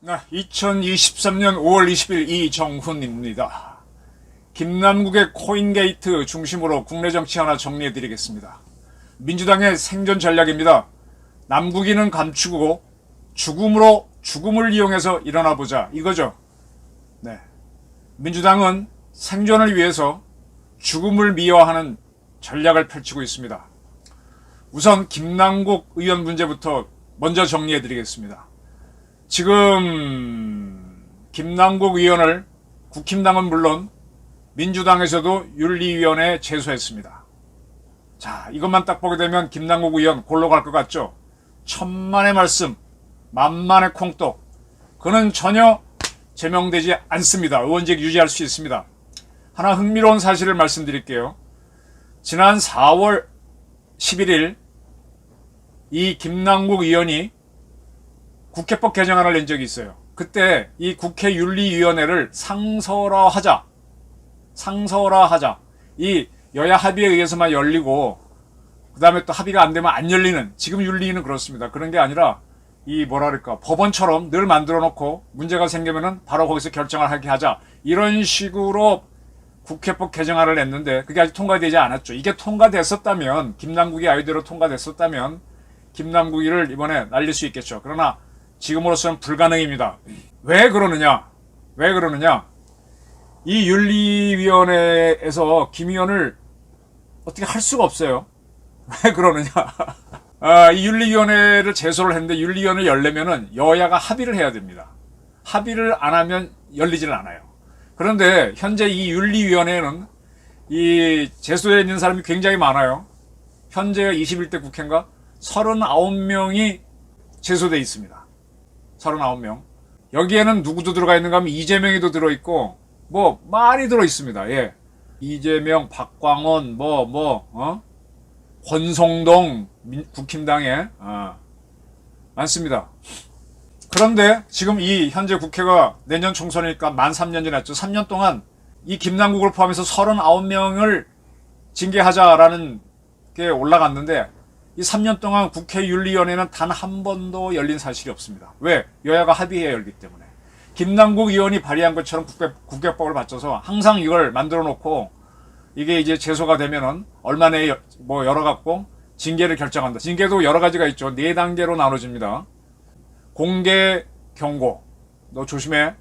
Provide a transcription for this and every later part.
네, 2023년 5월 20일 이정훈입니다. 김남국의 코인게이트 중심으로 국내 정치 하나 정리해 드리겠습니다. 민주당의 생존 전략입니다. 남국인은 감추고 죽음으로 죽음을 이용해서 일어나 보자 이거죠. 네. 민주당은 생존을 위해서 죽음을 미화하는 전략을 펼치고 있습니다. 우선 김남국 의원 문제부터 먼저 정리해 드리겠습니다. 지금 김남국 의원을 국힘당은 물론 민주당에서도 윤리위원회에 제소했습니다. 자, 이것만 딱 보게 되면 김남국 의원 골로 갈 것 같죠? 천만의 말씀, 만만의 콩떡. 그는 전혀 제명되지 않습니다. 의원직 유지할 수 있습니다. 하나 흥미로운 사실을 말씀드릴게요. 지난 4월 11일 이 김남국 의원이 국회법 개정안을 낸 적이 있어요. 그때 이 국회 윤리위원회를 상설화하자. 상설화하자. 이 여야 합의에 의해서만 열리고 그 다음에 또 합의가 안 되면 안 열리는 지금 윤리위는 그렇습니다. 그런 게 아니라 이 뭐랄까 법원처럼 늘 만들어 놓고 문제가 생기면은 바로 거기서 결정을 하게 하자. 이런 식으로 국회법 개정안을 냈는데 그게 아직 통과되지 않았죠. 이게 통과됐었다면 김남국이 아이디어로 통과됐었다면 김남국이를 이번에 날릴 수 있겠죠. 그러나 지금으로서는 불가능입니다. 왜 그러느냐? 왜 그러느냐? 이 윤리위원회에서 김 의원을 어떻게 할 수가 없어요. 왜 그러느냐? 아, 이 윤리위원회를 제소를 했는데 윤리위원회를 열려면은 여야가 합의를 해야 됩니다. 합의를 안 하면 열리지는 않아요. 그런데 현재 이 윤리위원회는 이 제소에 있는 사람이 굉장히 많아요. 현재 21대 국회인가 39명이 제소돼 있습니다. 39명. 여기에는 누구도 들어가 있는가 하면 이재명이도 들어있고, 뭐, 많이 들어있습니다. 예. 이재명, 박광원, 뭐, 뭐, 어? 권성동, 민- 국힘당에, 어, 많습니다. 그런데 지금 이 현재 국회가 내년 총선이니까 만 3년 지났죠. 3년 동안 이 김남국을 포함해서 39명을 징계하자라는 게 올라갔는데 이 3년 동안 국회 윤리위원회는 단 한 번도 열린 사실이 없습니다. 왜? 여야가 합의해야 열기 때문에. 김남국 의원이 발의한 것처럼 국회, 국회법을 받쳐서 항상 이걸 만들어 놓고 이게 이제 제소가 되면은 얼마 내에 여- 뭐 열어갖고 징계를 결정한다. 징계도 여러 가지가 있죠. 네 단계로 나눠집니다. 공개 경고. 너 조심해.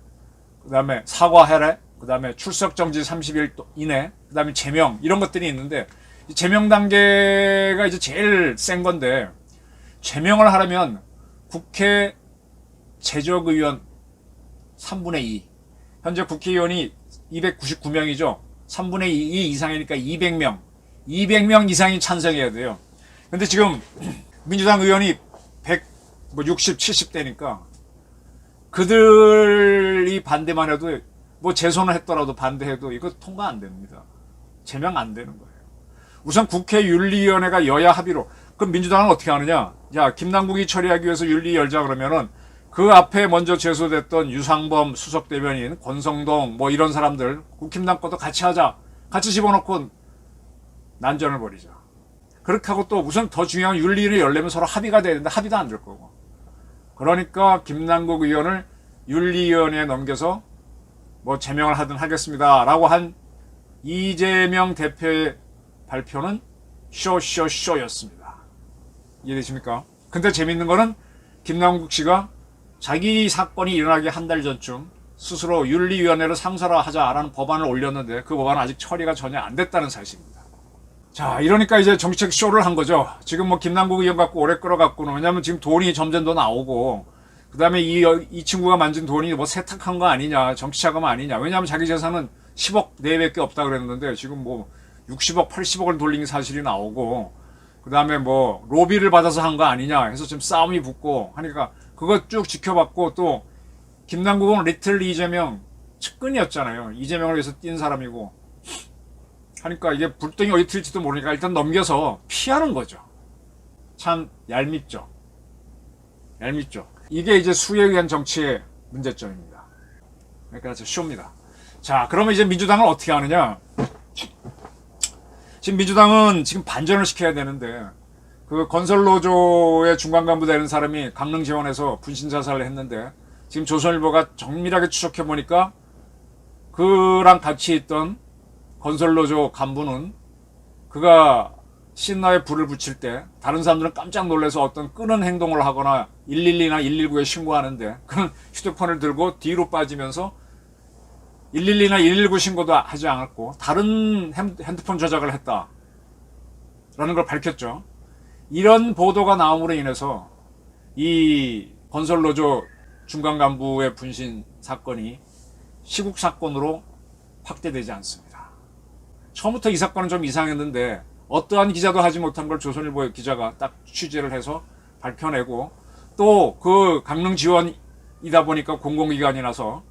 그 다음에 사과해라. 그 다음에 출석 정지 30일 이내. 그 다음에 제명. 이런 것들이 있는데 이 제명 단계가 이제 제일 센 건데 제명을 하려면 국회 제적의원 3분의 2. 현재 국회의원이 299명이죠. 3분의 2 이상이니까 200명. 200명 이상이 찬성해야 돼요. 근데 지금 민주당 의원이 100, 뭐 60, 70대니까 그들이 반대만 해도 뭐 재선을 했더라도 반대해도 이거 통과 안 됩니다. 제명 안 되는 거예요. 우선 국회 윤리위원회가 여야 합의로 그럼 민주당은 어떻게 하느냐? 야 김남국이 처리하기 위해서 윤리 열자 그러면은 그 앞에 먼저 제소됐던 유상범 수석 대변인, 권성동 뭐 이런 사람들 국힘당 것도 같이 하자. 같이 집어넣고 난전을 벌이자. 그렇게 하고 또 우선 더 중요한 윤리를 열려면 서로 합의가 돼야 되는데 합의도 안 될 거고. 그러니까 김남국 의원을 윤리위원회에 넘겨서 뭐 제명을 하든 하겠습니다라고 한 이재명 대표의 발표는 쇼쇼쇼였습니다. 이해되십니까? 근데 재밌는 거는 김남국 씨가 자기 사건이 일어나기 한 달 전쯤 스스로 윤리위원회를 상설화하자라는 법안을 올렸는데 그 법안은 아직 처리가 전혀 안 됐다는 사실입니다. 자, 이러니까 이제 정책 쇼를 한 거죠. 지금 뭐 김남국 의원 갖고 오래 끌어갖고는 왜냐면 지금 돈이 점점 더 나오고 그다음에 이, 이 친구가 만진 돈이 뭐 세탁한 거 아니냐, 정치 자금 아니냐. 왜냐하면 자기 재산은 10억 내외밖에 없다 그랬는데 지금 뭐 60억, 80억을 돌린 사실이 나오고 그다음에 뭐 로비를 받아서 한 거 아니냐 해서 지금 싸움이 붙고 하니까 그거 쭉 지켜봤고 또 김남국은 리틀 이재명 측근이었잖아요. 이재명을 위해서 뛴 사람이고 하니까 이게 불똥이 어디 튈지도 모르니까 일단 넘겨서 피하는 거죠. 참 얄밉죠. 얄밉죠. 이게 이제 수에 의한 정치의 문제점입니다. 그러니까 저 쇼입니다. 자, 그러면 이제 민주당은 어떻게 하느냐? 지금 민주당은 지금 반전을 시켜야 되는데 그 건설노조의 중간 간부 되는 사람이 강릉 지원에서 분신 자살을 했는데 지금 조선일보가 정밀하게 추적해 보니까 그랑 같이 있던 건설노조 간부는 그가 신나에 불을 붙일 때 다른 사람들은 깜짝 놀라서 어떤 끄는 행동을 하거나 112나 119에 신고하는데 그는 휴대폰을 들고 뒤로 빠지면서 112나 119 신고도 하지 않았고 다른 핸- 핸드폰 조작을 했다. 라는 걸 밝혔죠. 이런 보도가 나옴으로 인해서 이 건설노조 중간 간부의 분신 사건이 시국 사건으로 확대되지 않습니다. 처음부터 이 사건은 좀 이상했는데 어떠한 기자도 하지 못한 걸 조선일보 기자가 딱 취재를 해서 밝혀내고 또 그 강릉 지원이다 보니까 공공기관이라서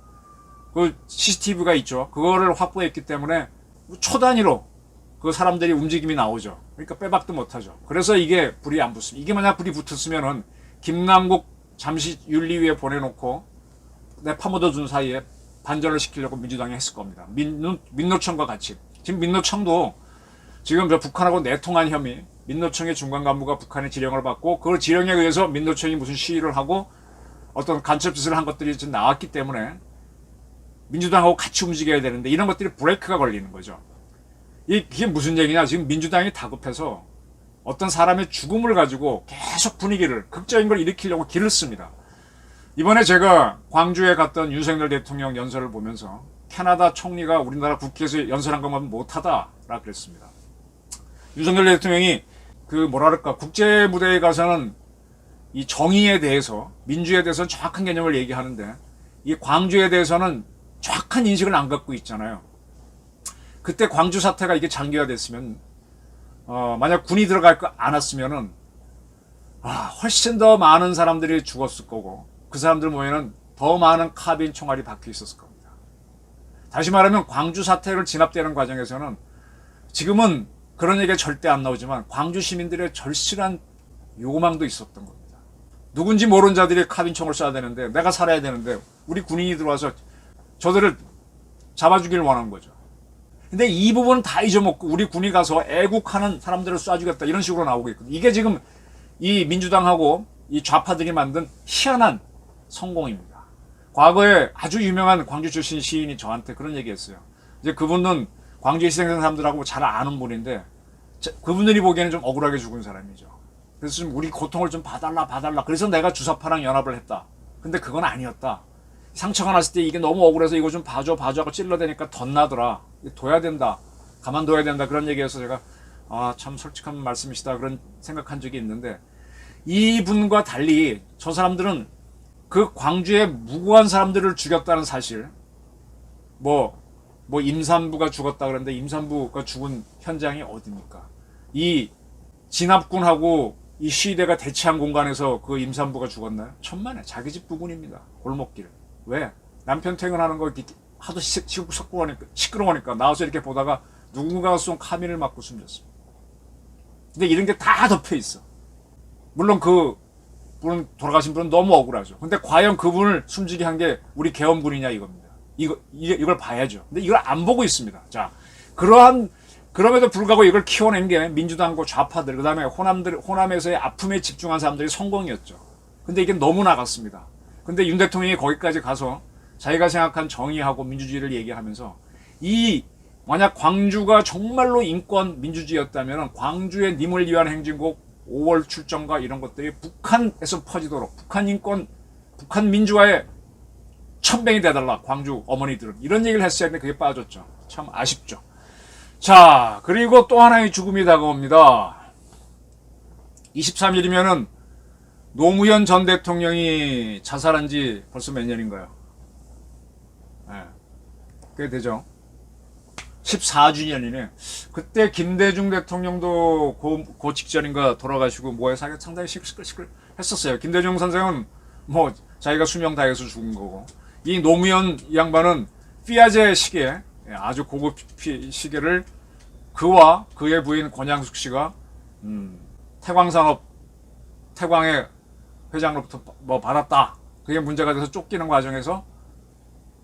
그 CCTV가 있죠. 그거를 확보했기 때문에 초단위로 그 사람들이 움직임이 나오죠. 그러니까 빼박도 못하죠. 그래서 이게 불이 안 붙습니다. 이게 만약 불이 붙었으면은 김남국 잠시 윤리위에 보내놓고 내 파묻어 둔 사이에 반전을 시키려고 민주당이 했을 겁니다. 민노, 민노총과 같이. 지금 민노총도 지금 저 북한하고 내통한 혐의, 민노총의 중간 간부가 북한의 지령을 받고 그 지령에 의해서 민노총이 무슨 시위를 하고 어떤 간첩 짓을 한 것들이 지금 나왔기 때문에 민주당하고 같이 움직여야 되는데 이런 것들이 브레이크가 걸리는 거죠. 이게 무슨 얘기냐? 지금 민주당이 다급해서 어떤 사람의 죽음을 가지고 계속 분위기를 극적인 걸 일으키려고 길을 씁니다. 이번에 제가 광주에 갔던 윤석열 대통령 연설을 보면서 캐나다 총리가 우리나라 국회에서 연설한 것만 못하다라 그랬습니다. 윤석열 대통령이 그 뭐랄까 국제 무대에 가서는 이 정의에 대해서 민주에 대해서는 정확한 개념을 얘기하는데 이 광주에 대해서는 정확한 인식을 안 갖고 있잖아요. 그때 광주 사태가 이게 장기화됐으면 어, 만약 군이 들어갈 거 않았으면은 아, 훨씬 더 많은 사람들이 죽었을 거고 그 사람들 모에는 더 많은 카빈 총알이 박혀 있었을 겁니 다. 다시 말하면 광주 사태를 진압되는 과정에서는 지금은 그런 얘기가 절대 안 나오지만 광주 시민들의 절실한 요망도 있었던 겁니다. 누군지 모르는 자들이 카빈 총을 쏴야 되는데 내가 살아야 되는데 우리 군인이 들어와서 저들을 잡아 주길 원하는 거죠. 근데 이 부분은 다 잊어먹고 우리 군이 가서 애국하는 사람들을 쏴주겠다 이런 식으로 나오고 있거든요. 이게 지금 이 민주당하고 이 좌파들이 만든 희한한 성공입니다. 과거에 아주 유명한 광주 출신 시인이 저한테 그런 얘기했어요. 이제 그분은 광주에 희생된 사람들하고 잘 아는 분인데 자, 그분들이 보기에는 좀 억울하게 죽은 사람이죠. 그래서 좀 우리 고통을 좀 봐달라 봐달라. 그래서 내가 주사파랑 연합을 했다. 근데 그건 아니었다. 상처가 났을 때 이게 너무 억울해서 이거 좀 봐줘 봐줘 하고 찔러대니까 덧나더라. 둬야 된다. 가만둬야 된다. 그런 얘기해서 제가 아 참 솔직한 말씀이시다. 그런 생각한 적이 있는데 이분과 달리 저 사람들은 그 광주에 무고한 사람들을 죽였다는 사실 뭐 뭐 임산부가 죽었다 그러는데 임산부가 죽은 현장이 어디입니까? 이 진압군하고 이 시대가 대치한 공간에서 그 임산부가 죽었나요? 천만에 자기 집 부근입니다. 골목길. 왜? 남편 퇴근하는 거 이렇게 하도 시끄러우니까, 시끄러우니까 나와서 이렇게 보다가 누군가가 쏜 카민을 맞고 숨졌습니다. 근데 이런 게 다 덮여 있어. 물론 그 분은 돌아가신 분은 너무 억울하죠. 근데 과연 그분을 숨지게 한 게 우리 계엄군이냐 이겁니다. 이거 이- 이걸 봐야죠. 근데 이걸 안 보고 있습니다. 자, 그러한 그럼에도 불구하고 이걸 키워낸 게 민주당과 좌파들 그다음에 호남들 호남에서의 아픔에 집중한 사람들이 성공이었죠. 근데 이게 너무 나갔습니다. 근데 윤 대통령이 거기까지 가서 자기가 생각한 정의하고 민주주의를 얘기하면서 이 만약 광주가 정말로 인권 민주주의였다면 광주의 님을 위한 행진곡 5월 출정과 이런 것들이 북한에서 퍼지도록 북한 인권, 북한 민주화의 천병이 되달라 광주 어머니들은 이런 얘기를 했어야 했는데 그게 빠졌죠. 참 아쉽죠. 자 그리고 또 하나의 죽음이 다가옵니다. 23일이면은 노무현 전 대통령이 자살한 지 벌써 몇 년인가요? 예. 꽤 되죠. 14주년이네. 그때 김대중 대통령도 그, 그 직전인가 돌아가시고 뭐에 사- 상당히 시끌시끌 했었어요. 김대중 선생은 뭐 자기가 수명 다해서 죽은 거고 이 노무현 이 양반은 피아제 시계 예, 아주 고급 피- 시계를 그와 그의 부인 권양숙 씨가 음, 태광산업 태광의 회장으로부터 뭐 받았다. 그게 문제가 돼서 쫓기는 과정에서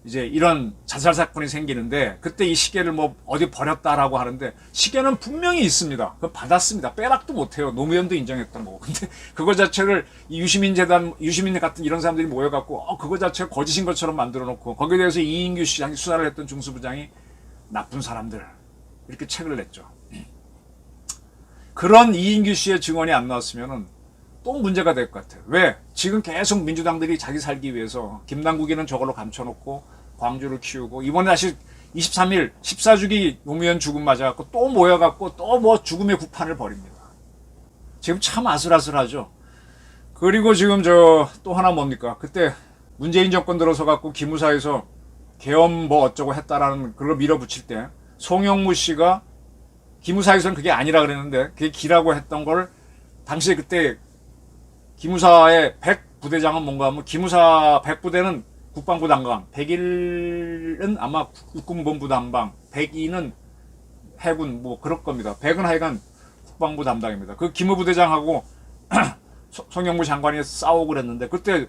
이제 이런 자살 사건이 생기는데 그때 이 시계를 뭐 어디 버렸다라고 하는데 시계는 분명히 있습니다. 그 받았습니다. 빼락도 못해요. 노무현도 인정했던 거고. 근데 그거 자체를 이 유시민 재단, 유시민 같은 이런 사람들이 모여갖고 어, 그거 자체가 거짓인 것처럼 만들어 놓고 거기에 대해서 이인규 시장이 수사를 했던 중수부장이 나쁜 사람들 이렇게 책을 냈죠. 그런 이인규 씨의 증언이 안 나왔으면은 또 문제가 될 것 같아요. 왜? 지금 계속 민주당들이 자기 살기 위해서 김남국이는 저걸로 감춰놓고 광주를 키우고 이번에 다시 23일 14주기 노무현 죽음 맞아갖고 또 모여갖고 또 뭐 죽음의 국판을 벌입니다. 지금 참 아슬아슬하죠. 그리고 지금 저 또 하나 뭡니까? 그때 문재인 정권 들어서 갖고 기무사에서 계엄 뭐 어쩌고 했다라는 그걸 밀어붙일 때 송영무 씨가 기무사에서는 그게 아니라 그랬는데 그게 기라고 했던 걸 당시에 그때 기무사의 100 부대장은 뭔가 하면 기무사 100부대는 국방부 담당, 101은 아마 육군본부 담당, 102는 해군 뭐 그럴 겁니다. 100은 하여간 국방부 담당입니다. 그 기무부대장하고 소- 송영무 장관이 싸우고 그랬는데 그때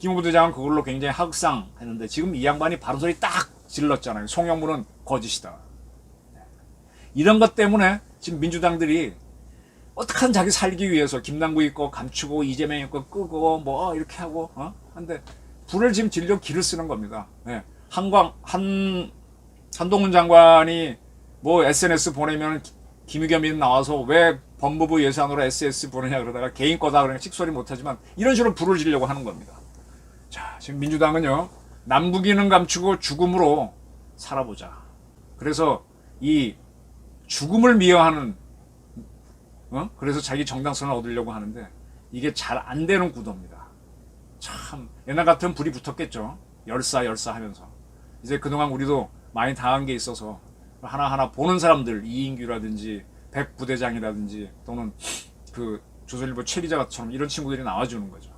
기무부대장은 그걸로 굉장히 학상 했는데 지금 이 양반이 바로 소리 딱 질렀잖아요. 송영무는 거짓이다. 이런 것 때문에 지금 민주당들이 어떻게든 자기 살기 위해서 김남국 있고 감추고 이재명 있고 끄고 뭐 이렇게 하고 어? 한데 불을 지금 질려 기를 쓰는 겁니다. 예. 한광 한 한동훈 장관이 뭐 SNS 보내면 김의겸이 나와서 왜 법무부 예산으로 SS 보내냐 그러다가 개인 거다 그러니까 찍소리 못하지만 이런 식으로 불을 지려고 하는 겁니다. 자 지금 민주당은요 남북이는 감추고 죽음으로 살아보자. 그래서 이 죽음을 미워하는 어? 그래서 자기 정당성을 얻으려고 하는데 이게 잘 안 되는 구도입니다. 참 옛날 같은 불이 붙었겠죠. 열사 열사 하면서 이제 그동안 우리도 많이 당한 게 있어서 하나하나 보는 사람들 이인규라든지 백 부대장이라든지 또는 그 조선일보 최 기자처럼 이런 친구들이 나와주는 거죠.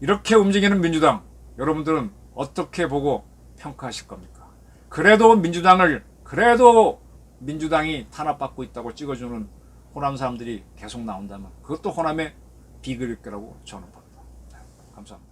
이렇게 움직이는 민주당 여러분들은 어떻게 보고 평가하실 겁니까? 그래도 민주당을 그래도 민주당이 탄압받고 있다고 찍어주는 호남 사람들이 계속 나온다면 그것도 호남의 비극일 거라고 저는 봅니다. Kamsahamnida.